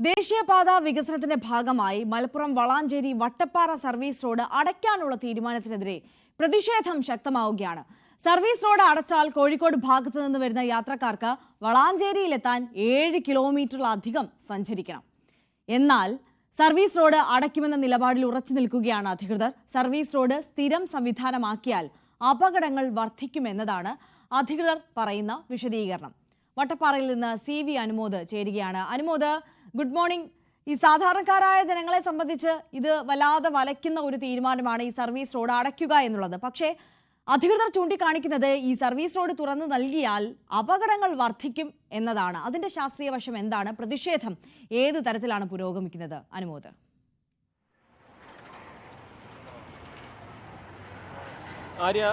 ദേശീയപാത വികസനത്തിന്റെ ഭാഗമായി മലപ്പുറം വളാഞ്ചേരി വട്ടപ്പാറ സർവീസ് റോഡ് അടയ്ക്കാനുള്ള തീരുമാനത്തിനെതിരെ പ്രതിഷേധം ശക്തമാവുകയാണ്. സർവീസ് റോഡ് അടച്ചാൽ കോഴിക്കോട് ഭാഗത്തു നിന്ന് വരുന്ന യാത്രക്കാർക്ക് വളാഞ്ചേരിയിലെത്താൻ ഏഴ് കിലോമീറ്ററിലധികം സഞ്ചരിക്കണം. എന്നാൽ സർവീസ് റോഡ് അടയ്ക്കുമെന്ന നിലപാടിൽ ഉറച്ചു നിൽക്കുകയാണ് അധികൃതർ. സർവീസ് റോഡ് സ്ഥിരം സംവിധാനമാക്കിയാൽ അപകടങ്ങൾ വർദ്ധിക്കുമെന്നതാണ് അധികൃതർ പറയുന്ന വിശദീകരണം. വട്ടപ്പാറയിൽ നിന്ന് സി വി അനുമോദ് ചേരുകയാണ്. Anumod good morning. ഈ സാധാരണക്കാരായ ജനങ്ങളെ സംബന്ധിച്ച് ഇത് വല്ലാതെ വലയ്ക്കുന്ന ഒരു തീരുമാനമാണ് ഈ സർവീസ് റോഡ് അടയ്ക്കുക എന്നുള്ളത്. പക്ഷേ അധികൃതർ ചൂണ്ടിക്കാണിക്കുന്നത് ഈ സർവീസ് റോഡ് തുറന്നു നൽകിയാൽ അപകടങ്ങൾ വർദ്ധിക്കും എന്നതാണ്. അതിന്റെ ശാസ്ത്രീയ വശം എന്താണ്? പ്രതിഷേധം ഏത് തരത്തിലാണ് പുരോഗമിക്കുന്നത്? അനുമോദ്. ആര്യ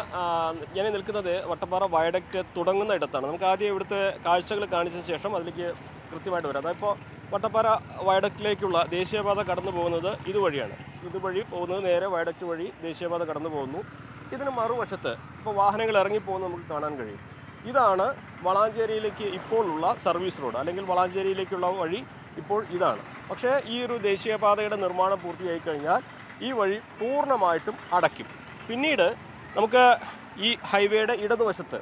ഞാൻ നിൽക്കുന്നത് വട്ടപ്പാറ വയഡക്റ്റ് തുടങ്ങുന്ന ഇടത്താണ്. നമുക്ക് ആദ്യം ഇവിടുത്തെ കാഴ്ചകൾ കാണിച്ച ശേഷം അതിലേക്ക് കൃത്യമായിട്ട് വരാം. അതിപ്പോൾ വട്ടപ്പാറ വയഡക്റ്റിലേക്കുള്ള ദേശീയപാത കടന്നു പോകുന്നത് ഇതുവഴിയാണ്. ഇതുവഴി പോകുന്നത് നേരെ വയഡക്റ്റ് വഴി ദേശീയപാത കടന്നു പോകുന്നു. ഇതിന് മറുവശത്ത് ഇപ്പോൾ വാഹനങ്ങൾ ഇറങ്ങിപ്പോകുന്നത് നമുക്ക് കാണാൻ കഴിയും. ഇതാണ് വളാഞ്ചേരിയിലേക്ക് ഇപ്പോഴുള്ള സർവീസ് റോഡ്. അല്ലെങ്കിൽ വളാഞ്ചേരിയിലേക്കുള്ള വഴി ഇപ്പോൾ ഇതാണ്. പക്ഷേ ഈ ഒരു ദേശീയപാതയുടെ നിർമ്മാണം പൂർത്തിയായി കഴിഞ്ഞാൽ ഈ വഴി പൂർണമായിട്ടും അടയ്ക്കും. പിന്നീട് നമുക്ക് ഈ ഹൈവേയുടെ ഇടതുവശത്ത്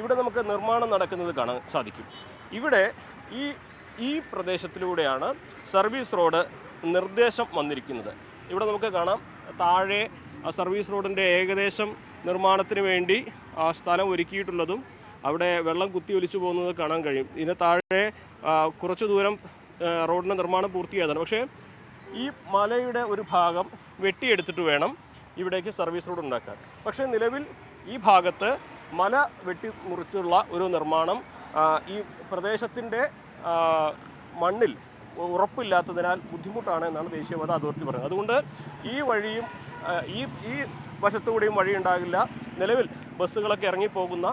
ഇവിടെ നമുക്ക് നിർമ്മാണം നടക്കുന്നത് കാണാൻ സാധിക്കും. ഇവിടെ ഈ ഈ പ്രദേശത്തിലൂടെയാണ് സർവീസ് റോഡ് നിർദ്ദേശം വന്നിരിക്കുന്നത്. ഇവിടെ നമുക്ക് കാണാം താഴെ സർവീസ് റോഡിന്റെ ഏകദേശം നിർമ്മാണത്തിന് വേണ്ടി ആ സ്ഥലം ഒരുക്കിയിട്ടുള്ളതും അവിടെ വെള്ളം കുത്തി ഒലിച്ചു പോകുന്നത് കാണാൻ കഴിയും. ഇതിന് താഴെ കുറച്ചു ദൂരം റോഡിന്റെ നിർമ്മാണം പൂർത്തിയായതാണ്. പക്ഷേ ഈ മലയുടെ ഒരു ഭാഗം വെട്ടിയെടുത്തിട്ട് വേണം ഇവിടേക്ക് സർവീസ് റോഡ് ഉണ്ടാക്കാൻ. പക്ഷേ നിലവിൽ ഈ ഭാഗത്ത് മല വെട്ടി മുറിച്ചുള്ള ഒരു നിർമ്മാണം ഈ പ്രദേശത്തിന്റെ മണ്ണിൽ ഉറപ്പില്ലാത്തതിനാൽ ബുദ്ധിമുട്ടാണ് എന്നാണ് ദേശീയപാത അതോറിറ്റി പറയുന്നത്. അതുകൊണ്ട് ഈ വഴിയും ഈ ഈ വശത്തുകൂടിയും വഴി ഉണ്ടാകില്ല. നിലവിൽ ബസ്സുകളൊക്കെ ഇറങ്ങിപ്പോകുന്ന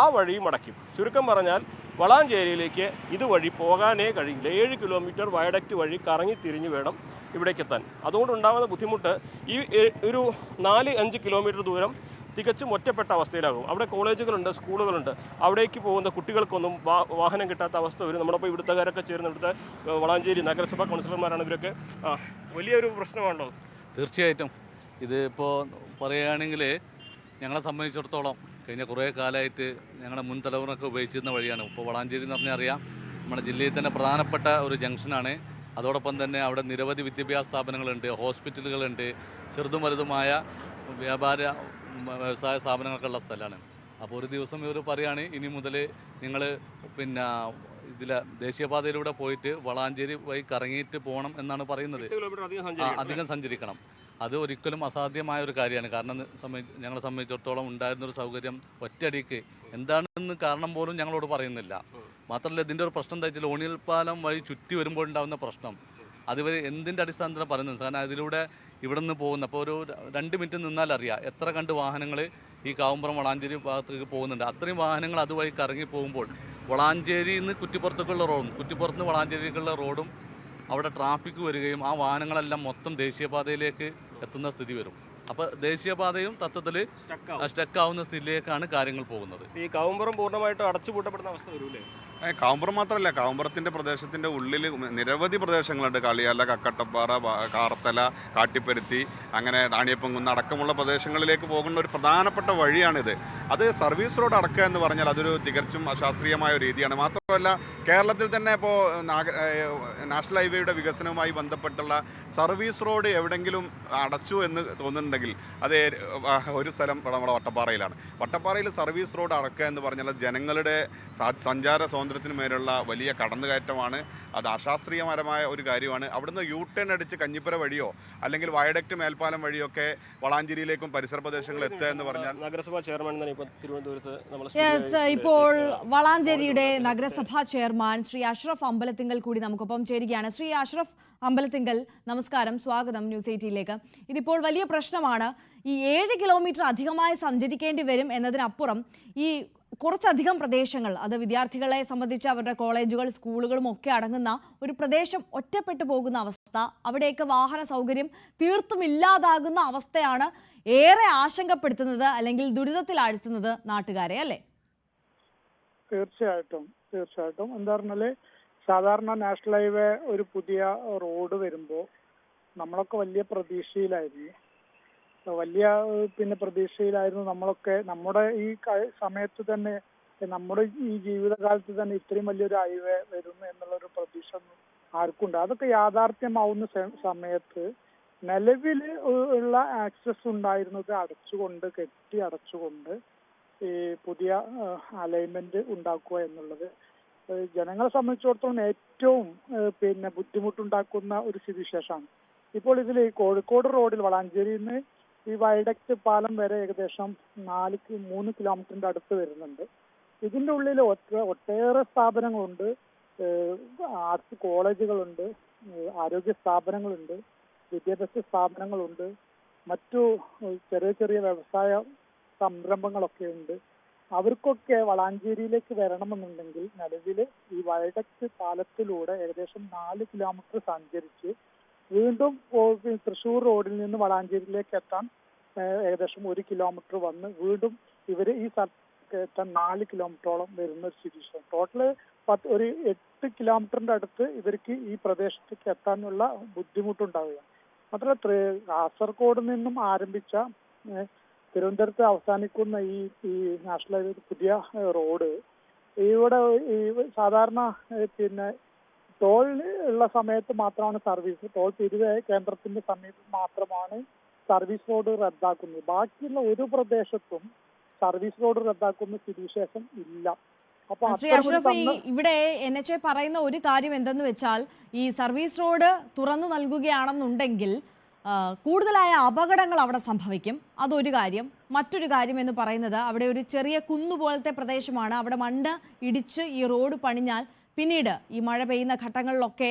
ആ വഴിയും അടയ്ക്കും. ചുരുക്കം പറഞ്ഞാൽ വളാഞ്ചേരിയിലേക്ക് ഇതുവഴി പോകാനേ കഴിയില്ല. ഏഴ് കിലോമീറ്റർ വയഡക്റ്റ് വഴി കറങ്ങി തിരിഞ്ഞ് വേണം ഇവിടേക്ക് എത്താൻ അതുകൊണ്ടുണ്ടാകുന്ന ബുദ്ധിമുട്ട് ഈ ഒരു നാല് അഞ്ച് കിലോമീറ്റർ ദൂരം തികച്ചും ഒറ്റപ്പെട്ട അവസ്ഥയിലാകും. അവിടെ കോളേജുകളുണ്ട് സ്കൂളുകളുണ്ട്. അവിടേക്ക് പോകുന്ന കുട്ടികൾക്കൊന്നും വാഹനം കിട്ടാത്ത അവസ്ഥ വരും. നമ്മളിപ്പോൾ ഇവിടുത്തുകാരൊക്കെ ചേർന്ന് ഇവിടുത്തെ വളാഞ്ചേരി നഗരസഭാ കൗൺസിലർമാരാണ് ഇവരൊക്കെ. ആ വലിയൊരു പ്രശ്നമാണല്ലോ തീർച്ചയായിട്ടും. ഇതിപ്പോൾ പറയുകയാണെങ്കിൽ ഞങ്ങളെ സംബന്ധിച്ചിടത്തോളം കഴിഞ്ഞ കുറേ കാലമായിട്ട് ഞങ്ങളുടെ മുൻ തലമുറയൊക്കെ ഉപയോഗിച്ചിരുന്ന വഴിയാണ്. ഇപ്പോൾ വളാഞ്ചേരി എന്ന് പറഞ്ഞാൽ അറിയാം നമ്മുടെ ജില്ലയിൽ തന്നെ പ്രധാനപ്പെട്ട ഒരു ജംഗ്ഷനാണ്. അതോടൊപ്പം തന്നെ അവിടെ നിരവധി വിദ്യാഭ്യാസ സ്ഥാപനങ്ങളുണ്ട് ഹോസ്പിറ്റലുകളുണ്ട് ചെറുതും വലുതുമായ വ്യാപാര വ്യവസായ സ്ഥാപനങ്ങൾക്കുള്ള സ്ഥലമാണ്. അപ്പോൾ ഒരു ദിവസം ഇവർ പറയുകയാണ് ഇനി മുതൽ നിങ്ങൾ പിന്നെ ഇതിലെ ദേശീയപാതയിലൂടെ പോയിട്ട് വളാഞ്ചേരി വഴി കറങ്ങിയിട്ട് പോകണം എന്നാണ് പറയുന്നത്. അധികം സഞ്ചരിക്കണം. അത് ഒരിക്കലും അസാധ്യമായ ഒരു കാര്യമാണ്. കാരണം ഞങ്ങളെ സംബന്ധിച്ചിടത്തോളം ഉണ്ടായിരുന്ന ഒരു സൗകര്യം ഒറ്റയടിക്ക്. എന്താണെന്ന് കാരണം പോലും ഞങ്ങളോട് പറയുന്നില്ല. മാത്രമല്ല ഇതിന്റെ ഒരു പ്രശ്നം എന്താ വെച്ചാൽ ഓണിയൽ പാലം വഴി ചുറ്റി വരുമ്പോൾ ഉണ്ടാകുന്ന പ്രശ്നം. അതിവർ എന്തിന്റെ അടിസ്ഥാനത്തിലാണ് പറയുന്നത്? കാരണം അതിലൂടെ ഇവിടെ നിന്ന് പോകുന്ന അപ്പോൾ ഒരു രണ്ട് മിനിറ്റ് നിന്നാൽ അറിയാം എത്ര കണ്ട് വാഹനങ്ങൾ ഈ കാവുമ്പുറം വളാഞ്ചേരി ഭാഗത്തേക്ക് പോകുന്നുണ്ട്. അത്രയും വാഹനങ്ങൾ അതുവഴി കറങ്ങി പോകുമ്പോൾ വളാഞ്ചേരിയിൽ നിന്ന് കുറ്റിപ്പുറത്തേക്കുള്ള റോഡും കുറ്റിപ്പുറത്ത് നിന്ന് വളാഞ്ചേരിക്കുള്ള റോഡും അവിടെ ട്രാഫിക് വരികയും ആ വാഹനങ്ങളെല്ലാം മൊത്തം ദേശീയപാതയിലേക്ക് എത്തുന്ന സ്ഥിതി വരും. അപ്പോൾ ദേശീയപാതയും തത്വത്തിൽ സ്റ്റക്കാവുന്ന സ്ഥിതിയിലേക്കാണ് കാര്യങ്ങൾ പോകുന്നത്. ഈ കാവുമ്പുറം പൂർണമായിട്ട് അടച്ചുപൂട്ടപ്പെടുന്ന അവസ്ഥ വരൂലേ ഏ, കാവുമ്പുറം മാത്രമല്ല കാവുമ്പുറത്തിന്റെ പ്രദേശത്തിന്റെ ഉള്ളിൽ നിരവധി പ്രദേശങ്ങളുണ്ട്. കളിയാല കക്കട്ടപ്പാറ കാർത്തല കാട്ടിപ്പരുത്തി അങ്ങനെ താണിയപ്പങ്കുന്ന് അടക്കമുള്ള പ്രദേശങ്ങളിലേക്ക് പോകുന്ന ഒരു പ്രധാനപ്പെട്ട വഴിയാണിത്. അത് സർവീസ് റോഡ് അടക്കുക എന്ന് പറഞ്ഞാൽ അതൊരു തികച്ചും അശാസ്ത്രീയമായ രീതിയാണ്. മാത്രമല്ല കേരളത്തിൽ തന്നെ ഇപ്പോൾ നാഷണൽ ഹൈവേയുടെ വികസനവുമായി ബന്ധപ്പെട്ടുള്ള സർവീസ് റോഡ് എവിടെങ്കിലും അടച്ചു എന്ന് തോന്നുന്നുണ്ടെങ്കിൽ അത് ഒരു സ്ഥലം നമ്മുടെ വട്ടപ്പാറയിലാണ്. വട്ടപ്പാറയിൽ സർവീസ് റോഡ് അടക്കുക എന്ന് പറഞ്ഞാൽ ജനങ്ങളുടെ സഞ്ചാര സഞ്ചാര സ്വാതന്ത്ര്യത്തിന് മേലുള്ള വലിയ കടന്നുകയറ്റമാണ്. അത് അശാസ്ത്രീയപരമായ ഒരു കാര്യമാണ്. അവിടുന്ന് യു ടേൺ അടിച്ച് കഞ്ഞിപ്പുര വഴിയോ അല്ലെങ്കിൽ വയഡക്റ്റ് മേൽപ്പാലം വഴിയൊക്കെ വളാഞ്ചേരിയിലേക്കും പരിസര പ്രദേശങ്ങളിൽ എത്തുക എന്ന് പറഞ്ഞാൽ നഗരസഭാ ചെയർമാൻ തിരുവനന്തപുരത്ത് ഇപ്പോൾ വളാഞ്ചേരിയുടെ നഗരസഭാ ചെയർമാൻ ശ്രീ അഷ്റഫ് അമ്പലത്തിങ്കൽ കൂടി നമുക്കൊപ്പം ചേരുകയാണ്. ശ്രീ അഷ്റഫ് അമ്പലത്തിങ്കൽ നമസ്കാരം. സ്വാഗതം ന്യൂസ് എയ്റ്റിയിലേക്ക് ഇതിപ്പോൾ വലിയ പ്രശ്നമാണ്. ഈ ഏഴ് കിലോമീറ്റർ അധികമായി സഞ്ചരിക്കേണ്ടി വരും എന്നതിനപ്പുറം ഈ കുറച്ചധികം പ്രദേശങ്ങൾ അത് വിദ്യാർത്ഥികളെ സംബന്ധിച്ച് അവരുടെ കോളേജുകൾ സ്കൂളുകളും ഒക്കെ അടങ്ങുന്ന ഒരു പ്രദേശം ഒറ്റപ്പെട്ടു പോകുന്ന അവസ്ഥ അവിടെയൊക്കെ വാഹന സൗകര്യം തീർത്തും ഇല്ലാതാകുന്ന അവസ്ഥയാണ് ഏറെ ആശങ്കപ്പെടുത്തുന്നത് അല്ലെങ്കിൽ ദുരിതത്തിലാഴ്ത്തുന്നത് നാട്ടുകാരെ അല്ലേ? തീർച്ചയായിട്ടും തീർച്ചയായിട്ടും. എന്താ പറഞ്ഞാൽ സാധാരണ നാഷണൽ ഹൈവേ ഒരു പുതിയ റോഡ് വരുമ്പോൾ നമ്മളൊക്കെ വലിയ പ്രതീക്ഷയിലായിരുന്നു. വലിയ പിന്നെ പ്രതീക്ഷയിലായിരുന്നു നമ്മളൊക്കെ. നമ്മുടെ ഈ സമയത്ത് തന്നെ നമ്മുടെ ഈ ജീവിതകാലത്ത് തന്നെ ഇത്രയും വലിയൊരു അയവ് വരുന്നു എന്നുള്ളൊരു പ്രതീക്ഷ ആർക്കുണ്ട്. ആർക്കും അതൊക്കെ യാഥാർത്ഥ്യമാവുന്ന സമയത്ത് നിലവിൽ ഉള്ള ആക്സസ് ഉണ്ടായിരുന്നത് അടച്ചുകൊണ്ട് കെട്ടി അടച്ചുകൊണ്ട് ഈ പുതിയ അലൈൻമെന്റ് ഉണ്ടാക്കുക എന്നുള്ളത് ജനങ്ങളെ സംബന്ധിച്ചിടത്തോളം ഏറ്റവും പിന്നെ ബുദ്ധിമുട്ടുണ്ടാക്കുന്ന ഒരു സ്ഥിതിവിശേഷമാണ്. ഇപ്പോൾ ഇതിൽ കോഴിക്കോട് റോഡിൽ വളാഞ്ചേരിയിൽ നിന്ന് ഈ വൈഡക്ട് പാലം വരെ ഏകദേശം നാല് മൂന്ന് കിലോമീറ്ററിന്റെ അടുത്ത് വരുന്നുണ്ട്. ഇതിന്റെ ഉള്ളിൽ ഒറ്റ ഒട്ടേറെ സ്ഥാപനങ്ങളുണ്ട്. ആർട്സ് കോളേജുകളുണ്ട് ആരോഗ്യ സ്ഥാപനങ്ങളുണ്ട് വിദ്യാഭ്യാസ സ്ഥാപനങ്ങളുണ്ട് മറ്റു ചെറിയ ചെറിയ വ്യവസായ സംരംഭങ്ങളൊക്കെ ഉണ്ട്. അവർക്കൊക്കെ വളാഞ്ചേരിയിലേക്ക് വരണമെന്നുണ്ടെങ്കിൽ നിലവിൽ ഈ വയഡക്ട് പാലത്തിലൂടെ ഏകദേശം നാല് കിലോമീറ്റർ സഞ്ചരിച്ച് വീണ്ടും തൃശ്ശൂർ റോഡിൽ നിന്ന് വളാഞ്ചേരിയിലേക്ക് എത്താൻ ഏകദേശം ഒരു കിലോമീറ്റർ വന്ന് വീണ്ടും ഇവർ ഈ സ്ഥലത്ത് എത്താൻ നാല് കിലോമീറ്ററോളം വരുന്ന ഒരു സിറ്റുവേഷൻ ടോട്ടൽ പത്ത് ഒരു എട്ട് കിലോമീറ്ററിന്റെ അടുത്ത് ഇവർക്ക് ഈ പ്രദേശത്തേക്ക് എത്താനുള്ള ബുദ്ധിമുട്ടുണ്ടാവുക മാത്രമല്ല ത്രി- കാസർഗോഡ് നിന്നും ആരംഭിച്ച തിരുവനന്തപുരത്ത് അവസാനിക്കുന്ന ഈ ഈ നാഷണൽ ഹൈവേ പുതിയ റോഡ് ഇവിടെ ഈ സാധാരണ പിന്നെ ടോൾ ഉള്ള സമയത്ത് മാത്രമാണ് സർവീസ് ടോൾ പിരിവ് കേന്ദ്രത്തിന്റെ സമയത്ത് മാത്രമാണ് സർവീസ് റോഡ് റദ്ദാക്കുന്നത്. ബാക്കിയുള്ള ഒരു പ്രദേശത്തും സർവീസ് റോഡ് റദ്ദാക്കുന്ന സ്ഥിതിവിശേഷം ഇല്ല. ശ്രീ അഷ്റഫ് ഈ ഇവിടെ എൻ എച്ച് എ പറയുന്ന ഒരു കാര്യം എന്തെന്ന് വെച്ചാൽ ഈ സർവീസ് റോഡ് തുറന്നു നൽകുകയാണെന്നുണ്ടെങ്കിൽ കൂടുതലായ അപകടങ്ങൾ അവിടെ സംഭവിക്കും. അതൊരു കാര്യം. മറ്റൊരു കാര്യം എന്ന് പറയുന്നത് അവിടെ ഒരു ചെറിയ കുന്നു പോലത്തെ പ്രദേശമാണ്. അവിടെ മണ്ണ് ഇടിച്ച് ഈ റോഡ് പണിഞ്ഞാൽ പിന്നീട് ഈ മഴ പെയ്യുന്ന ഘട്ടങ്ങളിലൊക്കെ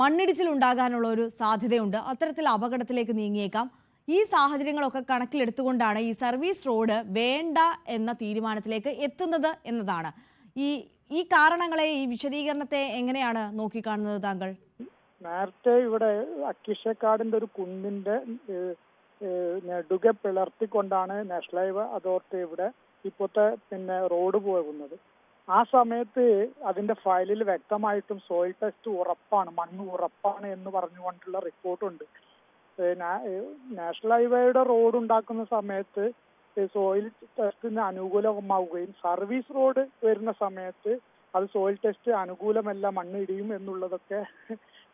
മണ്ണിടിച്ചിൽ ഉണ്ടാകാനുള്ള ഒരു സാധ്യതയുണ്ട്. അത്തരത്തിൽ അപകടത്തിലേക്ക് നീങ്ങിയേക്കാം. ഈ സാഹചര്യങ്ങളൊക്കെ കണക്കിലെടുത്തുകൊണ്ടാണ് ഈ സർവീസ് റോഡ് വേണ്ട എന്ന തീരുമാനത്തിലേക്ക് എത്തുന്നത് എന്നതാണ്. ഈ ഈ കാരണങ്ങളെ ഈ വിശദീകരണത്തെ എങ്ങനെയാണ് നോക്കിക്കാണുന്നത് താങ്കൾ? നേരത്തെ ഇവിടെ അക്കിഷക്കാടിന്റെ ഒരു കുന്നിന്റെ നെടുകെ പിളർത്തിക്കൊണ്ടാണ് നാഷണൽ ഹൈവേ അതോറിറ്റി ഇവിടെ ഇപ്പോഴത്തെ പിന്നെ റോഡ് പോകുന്നത്. ആ സമയത്ത് അതിന്റെ ഫയലിൽ വ്യക്തമായിട്ടും സോയിൽ ടെസ്റ്റ് ഉറപ്പാണ് മണ്ണ് ഉറപ്പാണ് എന്ന് പറഞ്ഞുകൊണ്ടുള്ള റിപ്പോർട്ടുണ്ട് നാഷണൽ ഹൈവേയുടെ റോഡ് ഉണ്ടാക്കുന്ന സമയത്ത് സോയിൽ ടെസ്റ്റിന് അനുകൂലമാവുകയും സർവീസ് റോഡ് വരുന്ന സമയത്ത് അത് സോയിൽ ടെസ്റ്റ് അനുകൂലമല്ല മണ്ണ് ഇടിയും എന്നുള്ളതൊക്കെ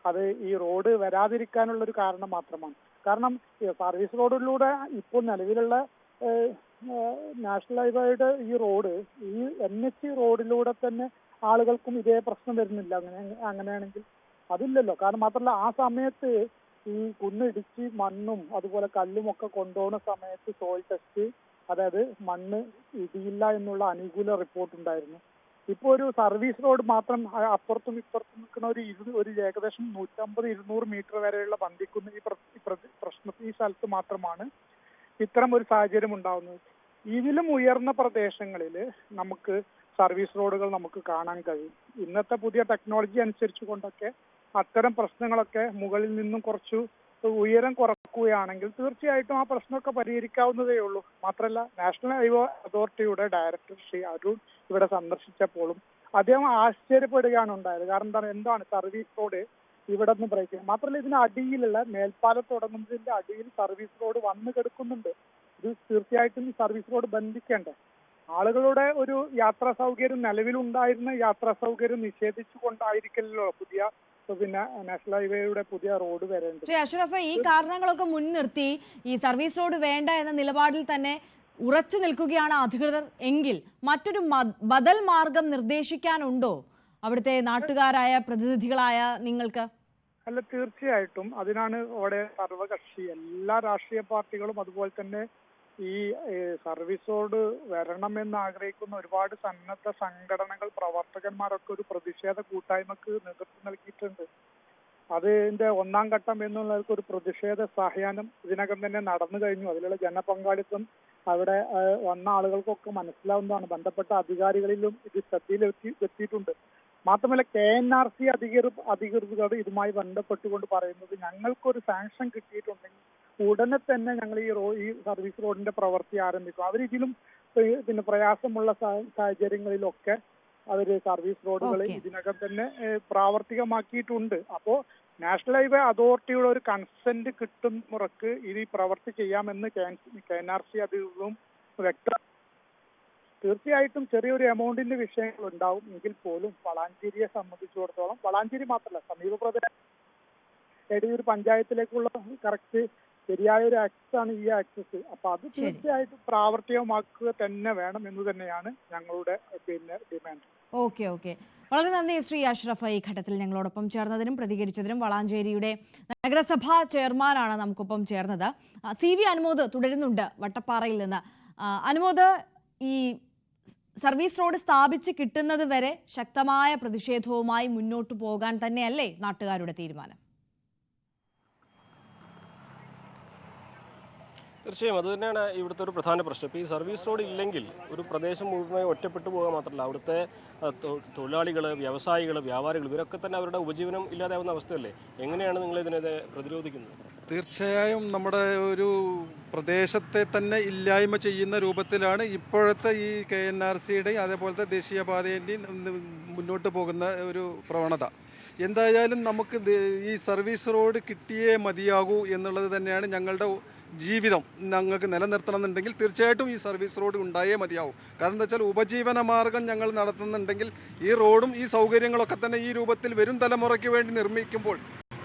അത് ഈ റോഡ് വരാതിരിക്കാനുള്ള ഒരു കാരണം മാത്രമാണ്. കാരണം സർവീസ് റോഡിലൂടെ ഇപ്പോൾ നിലവിലുള്ള നാഷണൽ ഹൈവേയുടെ ഈ റോഡ് ഈ എൻ എച്ച് റോഡിലൂടെ തന്നെ ആളുകൾക്കും ഇതേ പ്രശ്നം വരുന്നില്ല. അങ്ങനെ അങ്ങനെയാണെങ്കിൽ അതില്ലല്ലോ. കാരണം മാത്രമല്ല ആ സമയത്ത് ഈ കുന്നിടിച്ച് മണ്ണും അതുപോലെ കല്ലും ഒക്കെ കൊണ്ടുപോകുന്ന സമയത്ത് സോയിൽ ടെസ്റ്റ് അതായത് മണ്ണ് ഇടിയില്ല എന്നുള്ള അനുകൂല റിപ്പോർട്ട് ഉണ്ടായിരുന്നു. ഇപ്പൊ ഒരു സർവീസ് റോഡ് മാത്രം അപ്പുറത്തും ഇപ്പുറത്തും നിൽക്കുന്ന ഒരു ഇരു ഒരു ഏകദേശം നൂറ്റമ്പത് ഇരുന്നൂറ് മീറ്റർ വരെയുള്ള ബന്ധിക്കുന്ന ഈ പ്രശ്നത്തിൽ ഈ പ്ര- പ്രശ്ന ഈ സ്ഥലത്ത് മാത്രമാണ് ഇത്തരം ഒരു സാഹചര്യം ഉണ്ടാവുന്നത് ഇതിലും ഉയർന്ന പ്രദേശങ്ങളിൽ നമുക്ക് സർവീസ് റോഡുകൾ നമുക്ക് കാണാൻ കഴിയും. ഇന്നത്തെ പുതിയ ടെക്നോളജി അനുസരിച്ച് കൊണ്ടൊക്കെ അത്തരം പ്രശ്നങ്ങളൊക്കെ മുകളിൽ നിന്നും കുറച്ചു ഉയരം കുറക്കുകയാണെങ്കിൽ തീർച്ചയായിട്ടും ആ പ്രശ്നമൊക്കെ പരിഹരിക്കാവുന്നതേ ഉള്ളൂ. മാത്രമല്ല നാഷണൽ ഹൈവേ അതോറിറ്റിയുടെ ഡയറക്ടർ ശ്രീ അരുൺ ഇവിടെ സന്ദർശിച്ചപ്പോഴും അദ്ദേഹം ആശ്ചര്യപ്പെടുകയാണ് ഉണ്ടായത്. കാരണം എന്താണ്? സർവീസ് റോഡ് ഇവിടെ നിന്ന് ബ്രേക്ക് മാത്രമല്ല ഇതിന് അടിയിലുള്ള മേൽപ്പാലം തുടങ്ങുന്നതിന്റെ അടിയിൽ സർവീസ് റോഡ് വന്നു കിടക്കുന്നുണ്ട്. ഇത് തീർച്ചയായിട്ടും സർവീസ് റോഡ് ബന്ധിക്കേണ്ടേ. ആളുകളുടെ ഒരു യാത്രാ സൗകര്യം നിലവിലുണ്ടായിരുന്ന യാത്രാ സൗകര്യം നിഷേധിച്ചുകൊണ്ടായിരിക്കില്ലല്ലോ പുതിയ പിന്നെ നാഷണൽ ഹൈവേയുടെ പുതിയ റോഡ് വരേണ്ടത്. അഷ്റഫ് ഈ കാരണങ്ങളൊക്കെ മുൻനിർത്തി ഈ സർവീസ് റോഡ് വേണ്ട എന്ന നിലപാടിൽ തന്നെ ഉറച്ചു നിൽക്കുകയാണ് അധികൃതർ എങ്കിൽ മറ്റൊരു ബദൽ മാർഗം നിർദ്ദേശിക്കാനുണ്ടോ? അവിടുത്തെ നാട്ടുകാരായ പ്രതിനിധികളായ നിങ്ങൾക്ക്? അല്ല തീർച്ചയായിട്ടും. അതിനാണ് അവിടെ സർവകക്ഷി എല്ലാ രാഷ്ട്രീയ പാർട്ടികളും അതുപോലെ തന്നെ ഈ സർവീസോട് വരണമെന്ന് ആഗ്രഹിക്കുന്ന ഒരുപാട് സന്നദ്ധ സംഘടനകൾ പ്രവർത്തകന്മാരൊക്കെ ഒരു പ്രതിഷേധ കൂട്ടായ്മക്ക് നേതൃത്വം നൽകിയിട്ടുണ്ട്. അതിന്റെ ഒന്നാം ഘട്ടം എന്നുള്ളവർക്ക് ഒരു പ്രതിഷേധ സഹായനം ഇതിനകം തന്നെ നടന്നു കഴിഞ്ഞു. അതിലുള്ള ജനപങ്കാളിത്തം അവിടെ വന്ന ആളുകൾക്കൊക്കെ മനസ്സിലാവുന്നതാണ്. ബന്ധപ്പെട്ട അധികാരികളിലും ഇത് ശ്രദ്ധയിലെത്തി എത്തിയിട്ടുണ്ട്. മാത്രമല്ല കെ എൻ ആർ സി അധികൃ അധികൃതർ ഇതുമായി ബന്ധപ്പെട്ടുകൊണ്ട് പറയുന്നത് ഞങ്ങൾക്കൊരു സാങ്ഷൻ കിട്ടിയിട്ടുണ്ടെങ്കിൽ ഉടനെ തന്നെ ഞങ്ങൾ ഈ റോ ഈ സർവീസ് റോഡിന്റെ പ്രവൃത്തി ആരംഭിക്കും. അവരിതിലും പിന്നെ പ്രയാസമുള്ള സാഹചര്യങ്ങളിലൊക്കെ അവർ സർവീസ് റോഡുകൾ ഇതിനകം തന്നെ പ്രാവർത്തികമാക്കിയിട്ടുണ്ട്. അപ്പോ നാഷണൽ ഹൈവേ അതോറിറ്റിയുടെ ഒരു കൺസെന്റ് കിട്ടും മുറക്ക് ഇത് പ്രവൃത്തി പ്രവർത്തി ചെയ്യാമെന്ന് കെ എൻ ആർ സി അധികൃതരും വ്യക്തം തീർച്ചയായിട്ടും ചെറിയൊരു എമൗണ്ടിന്റെ വിഷയങ്ങൾ ഉണ്ടാവും എങ്കിൽ പോലും വളാഞ്ചേരിയെ സംബന്ധിച്ചിടത്തോളം വളാഞ്ചേരി മാത്രമല്ല സമീപ പ്രദേശം എടയൂർ പഞ്ചായത്തിലേക്കുള്ള കറക്റ്റ് ശരിയായ ഒരു ആക്സസ് ആണ് ഈ ആക്സസ് അപ്പൊ അത്. തീർച്ചയായിട്ടും പ്രാവർത്തികമാക്കുക തന്നെ വേണം എന്ന് തന്നെയാണ് ഞങ്ങളുടെ പിന്നെ ഡിമാൻഡ് ഓക്കെ ഓക്കെ. വളരെ നന്ദി ശ്രീ അഷ്റഫ്. ഈ ഘട്ടത്തിൽ ഞങ്ങളോടൊപ്പം ചേർന്നതിനും പ്രതികരിച്ചതിനും വളാഞ്ചേരിയുടെ നഗരസഭാ ചെയർമാനാണ് നമുക്കൊപ്പം ചേർന്നത്. സി വി അനുമോദ് തുടരുന്നുണ്ട് വട്ടപ്പാറയിൽ നിന്ന്. അനുമോദ് ഈ സർവീസ് റോഡ് സ്ഥാപിച്ച് കിട്ടുന്നത് വരെ ശക്തമായ പ്രതിഷേധവുമായി മുന്നോട്ട് പോകാൻ തന്നെയല്ലേ നാട്ടുകാരുടെ തീരുമാനം? തീർച്ചയായും അത് തന്നെയാണ് ഇവിടുത്തെ ഒരു പ്രധാന പ്രശ്നം. ഈ സർവീസ് റോഡ് ഇല്ലെങ്കിൽ ഒരു പ്രദേശം മുഴുവൻ ഒറ്റപ്പെട്ടു പോകുക മാത്രമല്ല അവിടുത്തെ തൊഴിലാളികൾ വ്യവസായികൾ വ്യാപാരികൾ ഇവരൊക്കെ തന്നെ അവരുടെ ഉപജീവനം ഇല്ലാതാവുന്ന അവസ്ഥയല്ലേ? എങ്ങനെയാണ് നിങ്ങൾ ഇതിനെ പ്രതിരോധിക്കുന്നത്? തീർച്ചയായും നമ്മുടെ ഒരു പ്രദേശത്തെ തന്നെ ഇല്ലായ്മ ചെയ്യുന്ന രൂപത്തിലാണ് ഇപ്പോഴത്തെ ഈ കെ എൻ ആർ സിയുടെയും അതേപോലത്തെ ദേശീയപാതേന്റെയും മുന്നോട്ട് പോകുന്ന ഒരു പ്രവണത. എന്തായാലും നമുക്ക് ഈ സർവീസ് റോഡ് കിട്ടിയേ മതിയാകൂ എന്നുള്ളത് തന്നെയാണ് ഞങ്ങളുടെ ജീവിതം. ഞങ്ങൾക്ക് നിലനിർത്തണമെന്നുണ്ടെങ്കിൽ തീർച്ചയായിട്ടും ഈ സർവീസ് റോഡ് ഉണ്ടായേ മതിയാവും. കാരണം എന്താ വെച്ചാൽ ഉപജീവന മാർഗം ഞങ്ങൾ നടത്തുന്നുണ്ടെങ്കിൽ ഈ റോഡും ഈ സൗകര്യങ്ങളൊക്കെ തന്നെ ഈ രൂപത്തിൽ വരും തലമുറയ്ക്ക് വേണ്ടി നിർമ്മിക്കുമ്പോൾ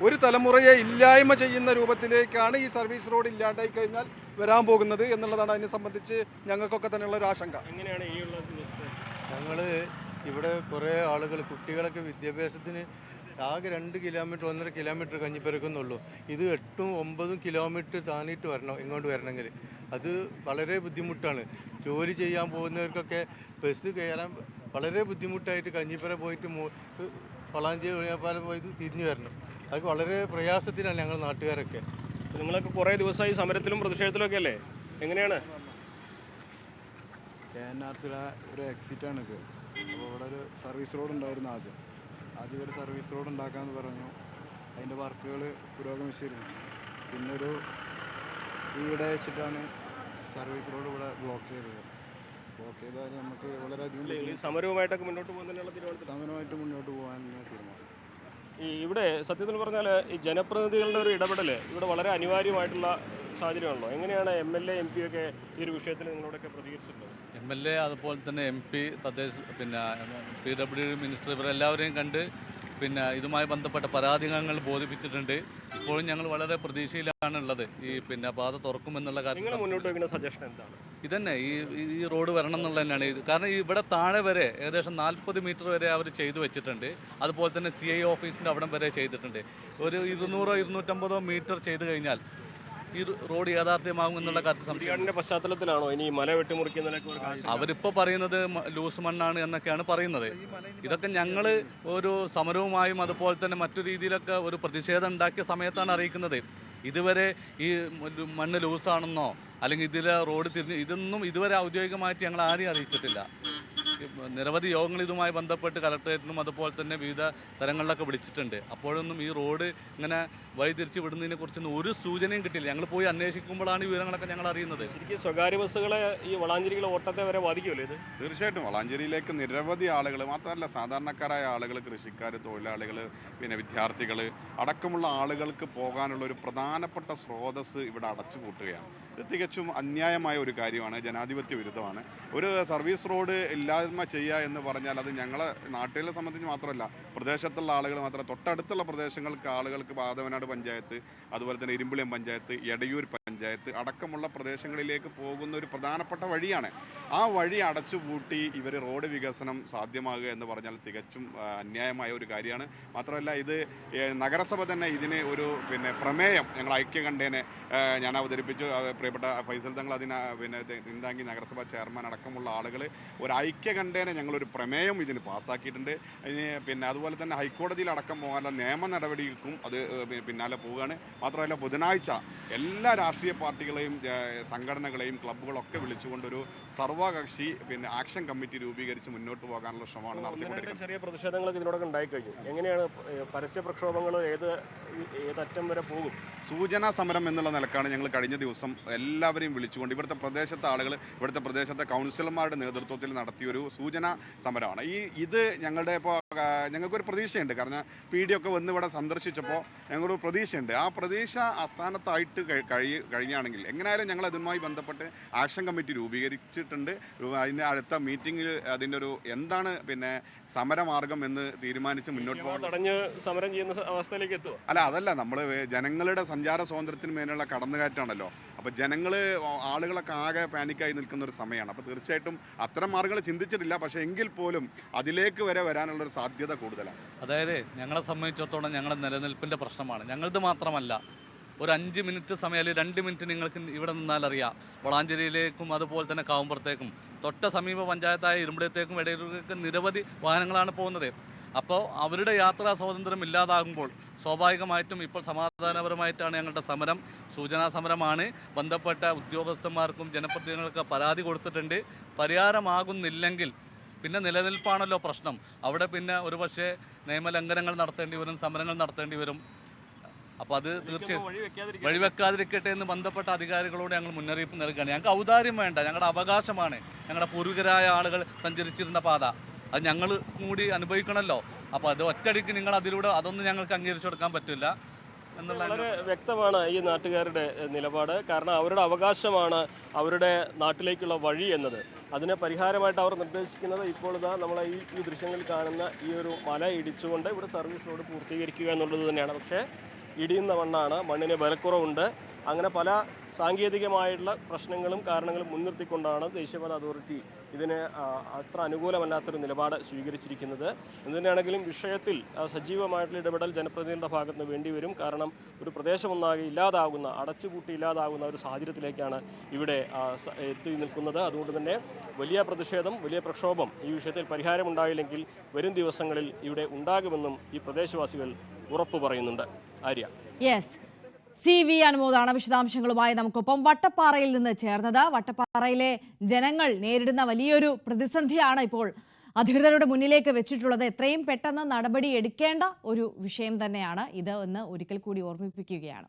ഒരു തലമുറയെ ഇല്ലായ്മ ചെയ്യുന്ന രൂപത്തിലേക്കാണ് ഈ സർവീസ് റോഡ് ഇല്ലാണ്ടായി കഴിഞ്ഞാൽ വരാൻ പോകുന്നത് എന്നുള്ളതാണ് അതിനെ സംബന്ധിച്ച് ഞങ്ങൾക്കൊക്കെ തന്നെയുള്ള ഒരു ആശങ്ക. എങ്ങനെയാണ് ഈ ഉള്ള ദിവസത്തെ ഞങ്ങൾ ഇവിടെ കുറേ ആളുകൾ കുട്ടികളൊക്കെ വിദ്യാഭ്യാസത്തിന് ആകെ രണ്ട് കിലോമീറ്റർ ഒന്നര കിലോമീറ്റർ കഞ്ഞിപ്പരക്കുന്നുള്ളൂ ഇത് എട്ടും ഒമ്പതും കിലോമീറ്റർ താനിട്ട് വരണം ഇങ്ങോട്ട് വരണമെങ്കിൽ അത് വളരെ ബുദ്ധിമുട്ടാണ്. ജോലി ചെയ്യാൻ പോകുന്നവർക്കൊക്കെ ബസ് കയറാൻ വളരെ ബുദ്ധിമുട്ടായിട്ട് കഞ്ഞിപ്പുര പോയിട്ട് മൂ- വളാഞ്ചേരി ഒഴിയാപ്പാലം പോയി തിരിഞ്ഞു വരണം. അതൊക്കെ വളരെ പ്രയാസത്തിലാണ് ഞങ്ങൾ നാട്ടുകാരൊക്കെ. നിങ്ങളൊക്കെ കുറേ ദിവസമായി സമരത്തിലും പ്രതിഷേധത്തിലും ഒക്കെ അല്ലേ? എങ്ങനെയാണ്? കെ എൻ ആർ സിയുടെ ഒരു എക്സിറ്റാണിത് അപ്പോൾ ഇവിടെ ഒരു സർവീസ് റോഡ് ഉണ്ടായിരുന്നു ആദ്യം. ആദ്യം ഒരു സർവീസ് റോഡ് ഉണ്ടാക്കാമെന്ന് പറഞ്ഞു. അതിന്റെ വർക്കുകൾ പുരോഗമിച്ചിരുന്നു. പിന്നൊരു ഒരു ഈയിടെ വെച്ചിട്ടാണ് സർവീസ് റോഡ് ഇവിടെ ബ്ലോക്ക് ചെയ്തത്. ബ്ലോക്ക് ചെയ്താൽ നമുക്ക് വളരെയധികം ഈ സമരവുമായിട്ടൊക്കെ മുന്നോട്ട് പോകുന്നതിനുള്ള സമരമായിട്ട് മുന്നോട്ട് പോകാൻ തീരുമാനം. ഈ ഇവിടെ സത്യത്തിൽ പറഞ്ഞാൽ ഈ ജനപ്രതിനിധികളുടെ ഒരു ഇടപെടൽ ഇവിടെ വളരെ അനിവാര്യമായിട്ടുള്ള സാഹചര്യമാണല്ലോ. എങ്ങനെയാണ് M L A M P ഒക്കെ ഈ ഒരു വിഷയത്തിൽ നിങ്ങളോടൊക്കെ പ്രതികരിച്ചിട്ടുള്ളത്? എം എൽ എ അതുപോലെ തന്നെ എം പി തദ്ദേശ പിന്നെ പി ഡബ്ല്യു ഡി മിനിസ്റ്റർ ഇവരെല്ലാവരെയും കണ്ട് പിന്നെ ഇതുമായി ബന്ധപ്പെട്ട പരാതികൾ ബോധിപ്പിച്ചിട്ടുണ്ട്. ഇപ്പോഴും ഞങ്ങൾ വളരെ പ്രതീക്ഷയിലാണ് ഉള്ളത് ഈ പിന്നെ പാത തുറക്കുമെന്നുള്ള കാര്യം മുന്നോട്ട് വയ്ക്കുന്ന സജഷൻ എന്താണ്? ഇതന്നെ ഈ ഈ റോഡ് വരണം എന്നുള്ള തന്നെയാണ് ഇത്. കാരണം ഇവിടെ താഴെ വരെ ഏകദേശം നാൽപ്പത് മീറ്റർ വരെ അവർ ചെയ്തു വെച്ചിട്ടുണ്ട്. അതുപോലെ തന്നെ സി ഐ ഓഫീസിന്റെ അവിടം വരെ ചെയ്തിട്ടുണ്ട്. ഒരു ഇരുന്നൂറോ ഇരുന്നൂറ്റമ്പതോ മീറ്റർ ചെയ്ത് കഴിഞ്ഞാൽ ഈ റോഡ് യാഥാർത്ഥ്യമാകും എന്നുള്ള കാര്യത്തിൽ സംശയം പശ്ചാത്തലത്തിലാണോ? ഇനി മല വെട്ടിമുറിക്കുന്നതിനൊക്കെ അവരിപ്പോൾ പറയുന്നത് ലൂസ് മണ്ണാണ് എന്നൊക്കെയാണ് പറയുന്നത്. ഇതൊക്കെ ഞങ്ങൾ ഒരു സമരവുമായും അതുപോലെ തന്നെ മറ്റു രീതിയിലൊക്കെ ഒരു പ്രതിഷേധം ഉണ്ടാക്കിയ സമയത്താണ് അറിയിക്കുന്നത്. ഇതുവരെ ഈ മണ്ണ് ലൂസാണെന്നോ അല്ലെങ്കിൽ ഇതിൽ റോഡ് തിരിഞ്ഞ് ഇതൊന്നും ഇതുവരെ ഔദ്യോഗികമായിട്ട് ഞങ്ങൾ ആരെയും അറിയിച്ചിട്ടില്ല. നിരവധി യോഗങ്ങൾ ഇതുമായി ബന്ധപ്പെട്ട് കലക്ടറേറ്റിനും അതുപോലെ തന്നെ വിവിധ തലങ്ങളിലൊക്കെ വിളിച്ചിട്ടുണ്ട്. അപ്പോഴൊന്നും ഈ റോഡ് ഇങ്ങനെ വഴിതിരിച്ച് വിടുന്നതിനെ കുറിച്ചൊന്നും ഒരു സൂചനയും കിട്ടില്ല ഞങ്ങൾ പോയി അന്വേഷിക്കുമ്പോഴാണ് ഈ വിവരങ്ങളൊക്കെ ഞങ്ങൾ അറിയുന്നത്. ശരിക്കും സ്വകാര്യ ബസ്സുകളെ ഈ വളാഞ്ചേരികളെ ഓട്ടത്തെ വരെ ബാധിക്കുമല്ലോ ഇത്? തീർച്ചയായിട്ടും. വളാഞ്ചേരിയിലേക്ക് നിരവധി ആളുകൾ മാത്രമല്ല സാധാരണക്കാരായ ആളുകൾ കൃഷിക്കാർ തൊഴിലാളികൾ പിന്നെ വിദ്യാർത്ഥികൾ അടക്കമുള്ള ആളുകൾക്ക് പോകാനുള്ള ഒരു പ്രധാനപ്പെട്ട സ്രോതസ്സ് ഇവിടെ അടച്ചു പൂട്ടുകയാണ് ഇത് തികച്ചും അന്യായമായ ഒരു കാര്യമാണ് ജനാധിപത്യ വിരുദ്ധമാണ്. ഒരു സർവീസ് റോഡ് ഇല്ലായ്മ ചെയ്യുക എന്ന് പറഞ്ഞാൽ അത് ഞങ്ങളെ നാട്ടിലെ സംബന്ധിച്ച് മാത്രമല്ല പ്രദേശത്തുള്ള ആളുകൾ മാത്രമല്ല തൊട്ടടുത്തുള്ള പ്രദേശങ്ങൾക്ക് ആളുകൾക്ക് പാതവനാട് പഞ്ചായത്ത് അതുപോലെ തന്നെ ഇരുമ്പിളിയം പഞ്ചായത്ത് എടയൂർ പഞ്ചായത്ത് അടക്കമുള്ള പ്രദേശങ്ങളിലേക്ക് പോകുന്ന ഒരു പ്രധാനപ്പെട്ട വഴിയാണ്. ആ വഴി അടച്ചുപൂട്ടി ഇവർ റോഡ് വികസനം സാധ്യമാകുക എന്ന് പറഞ്ഞാൽ തികച്ചും അന്യായമായ ഒരു കാര്യമാണ്. മാത്രമല്ല ഇത് നഗരസഭ തന്നെ ഇതിന് ഒരു പിന്നെ പ്രമേയം ഞങ്ങൾ ഐക്യകണ്ഠേനെ ഞാൻ അവതരിപ്പിച്ചു. പ്രിയപ്പെട്ട ഫൈസൽ തങ്ങൾ അതിന് പിന്നെ തിന്താങ്കി നഗരസഭാ ചെയർമാൻ അടക്കമുള്ള ആളുകൾ ഒരു ഐക്യ കണ്ടേനെ ഞങ്ങളൊരു പ്രമേയം ഇതിന് പാസ്സാക്കിയിട്ടുണ്ട്. അതിന് പിന്നെ അതുപോലെ തന്നെ ഹൈക്കോടതിയിൽ അടക്കം പോകാനുള്ള നിയമ നടപടികൾക്കും അത് പിന്നാലെ പോവുകയാണ്. മാത്രമല്ല ബുധനാഴ്ച എല്ലാ രാഷ്ട്രീയ പാർട്ടികളെയും സംഘടനകളെയും ക്ലബ്ബുകളൊക്കെ വിളിച്ചുകൊണ്ടൊരു സർവകക്ഷി പിന്നെ ആക്ഷൻ കമ്മിറ്റി രൂപീകരിച്ച് മുന്നോട്ട് പോകാനുള്ള ശ്രമമാണ് നടത്തിക്കൊണ്ടിരിക്കുന്നത്. ചെറിയ പ്രതിഷേധങ്ങളൊക്കെ ഇതിനോടൊക്കെ ഉണ്ടായിക്കഴിഞ്ഞു. എങ്ങനെയാണ് പരസ്യ പ്രക്ഷോഭങ്ങൾ ഏത് ഏതറ്റം വരെ പോകും. സൂചനാ സമരം എന്നുള്ള നിലക്കാണ് ഞങ്ങൾ കഴിഞ്ഞ ദിവസം എല്ലാവരെയും വിളിച്ചുകൊണ്ട് ഇവിടുത്തെ പ്രദേശത്തെ ആളുകൾ ഇവിടുത്തെ പ്രദേശത്തെ കൗൺസിലർമാരുടെ നേതൃത്വത്തിൽ നടത്തിയൊരു സൂചനാ സമരമാണ്. ഈ ഇത് ഞങ്ങളുടെ ഇപ്പോൾ ഞങ്ങൾക്കൊരു പ്രതീക്ഷയുണ്ട്. കാരണം പി ഡി ഒക്കെ വന്ന് ഇവിടെ സന്ദർശിച്ചപ്പോൾ ഞങ്ങളൊരു പ്രതീക്ഷയുണ്ട്. ആ പ്രതീക്ഷ ആസ്ഥാനത്തായിട്ട് കഴി- കഴി കഴിഞ്ഞാണെങ്കിൽ എങ്ങനെയായാലും ഞങ്ങൾ അതുമായി ബന്ധപ്പെട്ട് ആക്ഷൻ കമ്മിറ്റി രൂപീകരിച്ചിട്ടുണ്ട്. അതിന്റെ അടുത്ത മീറ്റിങ്ങിൽ അതിന്റെ ഒരു എന്താണ് പിന്നെ സമരമാർഗം എന്ന് തീരുമാനിച്ച് മുന്നോട്ട് പോകാൻ സമരം ചെയ്യുന്ന അവസ്ഥയിലേക്ക് എത്തുക അല്ല അതല്ല നമ്മൾ ജനങ്ങളുടെ സഞ്ചാര സ്വാതന്ത്ര്യത്തിന് മേലുള്ള കടന്നുകയറ്റാണല്ലോ അപ്പോൾ ജനങ്ങൾ ആളുകളൊക്കെ ആകെ പാനിക്കായി നിൽക്കുന്ന ഒരു സമയമാണ്. അപ്പോൾ തീർച്ചയായിട്ടും അത്തരം മാർഗങ്ങൾ ചിന്തിച്ചിട്ടില്ല. പക്ഷേ എങ്കിൽ പോലും അതിലേക്ക് വരെ വരാനുള്ളൊരു സാധ്യത കൂടുതലാണ്. അതായത് ഞങ്ങളെ സംബന്ധിച്ചിടത്തോളം ഞങ്ങളുടെ നിലനിൽപ്പിന്റെ പ്രശ്നമാണ്. ഞങ്ങളത് മാത്രമല്ല ഒരു അഞ്ച് മിനിറ്റ് സമയം അല്ലെങ്കിൽ രണ്ട് മിനിറ്റ് നിങ്ങൾക്ക് ഇവിടെ നിന്നാൽ അറിയാം. വളാഞ്ചേരിയിലേക്കും അതുപോലെ തന്നെ കാവുമ്പുറത്തേക്കും. തൊട്ട സമീപ പഞ്ചായത്തായ ഇരുമ്പടത്തേക്കും ഇടയിലേക്ക് നിരവധി വാഹനങ്ങളാണ് പോകുന്നത്. അപ്പോൾ അവരുടെ യാത്രാ സ്വാതന്ത്ര്യം ഇല്ലാതാകുമ്പോൾ സ്വാഭാവികമായിട്ടും ഇപ്പോൾ സമാധാനപരമായിട്ടാണ് ഞങ്ങളുടെ സമരം സൂചനാ സമരമാണ്. ബന്ധപ്പെട്ട ഉദ്യോഗസ്ഥന്മാർക്കും ജനപ്രതിനിധികൾക്ക് പരാതി കൊടുത്തിട്ടുണ്ട്. പരിഹാരമാകുന്നില്ലെങ്കിൽ പിന്നെ നിലനിൽപ്പാണല്ലോ പ്രശ്നം. അവിടെ പിന്നെ ഒരുപക്ഷെ നിയമലംഘനങ്ങൾ നടത്തേണ്ടി വരും സമരങ്ങൾ നടത്തേണ്ടി വരും. അപ്പോൾ അത് തീർച്ചയായും വഴിവെക്കാതിരിക്കട്ടെ എന്ന് ബന്ധപ്പെട്ട അധികാരികളോട് ഞങ്ങൾ മുന്നറിയിപ്പ് നൽകുകയാണ്. ഞങ്ങൾക്ക് ഔദാര്യം വേണ്ട ഞങ്ങളുടെ അവകാശമാണ്. ഞങ്ങളുടെ പൂർവികരായ ആളുകൾ സഞ്ചരിച്ചിരുന്ന പാത. അത് ഞങ്ങൾ കൂടി അനുഭവിക്കണമല്ലോ അപ്പോൾ അത് ഒറ്റയടിക്ക് നിങ്ങൾ അതിലൂടെ അതൊന്നും ഞങ്ങൾക്ക് അംഗീകരിച്ചു കൊടുക്കാൻ പറ്റില്ല വളരെ വ്യക്തമാണ് ഈ നാട്ടുകാരുടെ നിലപാട്. കാരണം അവരുടെ അവകാശമാണ് അവരുടെ നാട്ടിലേക്കുള്ള വഴി എന്നത്. അതിന് പരിഹാരമായിട്ട് അവർ നിർദ്ദേശിക്കുന്നത് ഇപ്പോൾ ഇതാ നമ്മളെ ഈ ഈ ദൃശ്യങ്ങളിൽ കാണുന്ന ഈ ഒരു മല ഇടിച്ചുകൊണ്ട് ഇവിടെ സർവീസ് റോഡ് പൂർത്തീകരിക്കുക എന്നുള്ളത് തന്നെയാണ്. പക്ഷേ ഇടിയുന്ന മണ്ണാണ് മണ്ണിന് ബലക്കുറവുണ്ട്. അങ്ങനെ പല സാങ്കേതികമായിട്ടുള്ള പ്രശ്നങ്ങളും കാരണങ്ങളും മുൻനിർത്തിക്കൊണ്ടാണ് ദേശീയപാത അതോറിറ്റി ഇതിന് അത്ര അനുകൂലമല്ലാത്തൊരു നിലപാട് സ്വീകരിച്ചിരിക്കുന്നത്. എന്തിനാണെങ്കിലും വിഷയത്തിൽ സജീവമായിട്ടുള്ള ഇടപെടൽ ജനപ്രതിനിധിയുടെ ഭാഗത്ത് നിന്ന് വേണ്ടിവരും. കാരണം ഒരു പ്രദേശമൊന്നാകെ ഇല്ലാതാകുന്ന അടച്ചുപൂട്ടി ഇല്ലാതാകുന്ന ഒരു സാഹചര്യത്തിലേക്കാണ് ഇവിടെ എത്തി നിൽക്കുന്നത്. അതുകൊണ്ട് തന്നെ വലിയ പ്രതിഷേധം വലിയ പ്രക്ഷോഭം ഈ വിഷയത്തിൽ പരിഹാരമുണ്ടായില്ലെങ്കിൽ വരും ദിവസങ്ങളിൽ ഇവിടെ ഉണ്ടാകുമെന്നും ഈ പ്രദേശവാസികൾ ഉറപ്പു പറയുന്നുണ്ട് ആര്യ? യെസ് സി വി അനുമോദാണ് വിശദാംശങ്ങളുമായി നമുക്കൊപ്പം വട്ടപ്പാറയിൽ നിന്ന് ചേർന്നത്. വട്ടപ്പാറയിലെ ജനങ്ങൾ നേരിടുന്ന വലിയൊരു പ്രതിസന്ധിയാണ് ഇപ്പോൾ അധികൃതരുടെ മുന്നിലേക്ക് വെച്ചിട്ടുള്ളത്. എത്രയും പെട്ടെന്ന് നടപടി എടുക്കേണ്ട ഒരു വിഷയം തന്നെയാണ്. ഇത് എന്ന് ഒരിക്കൽ കൂടി ഓർമ്മിപ്പിക്കുകയാണ്.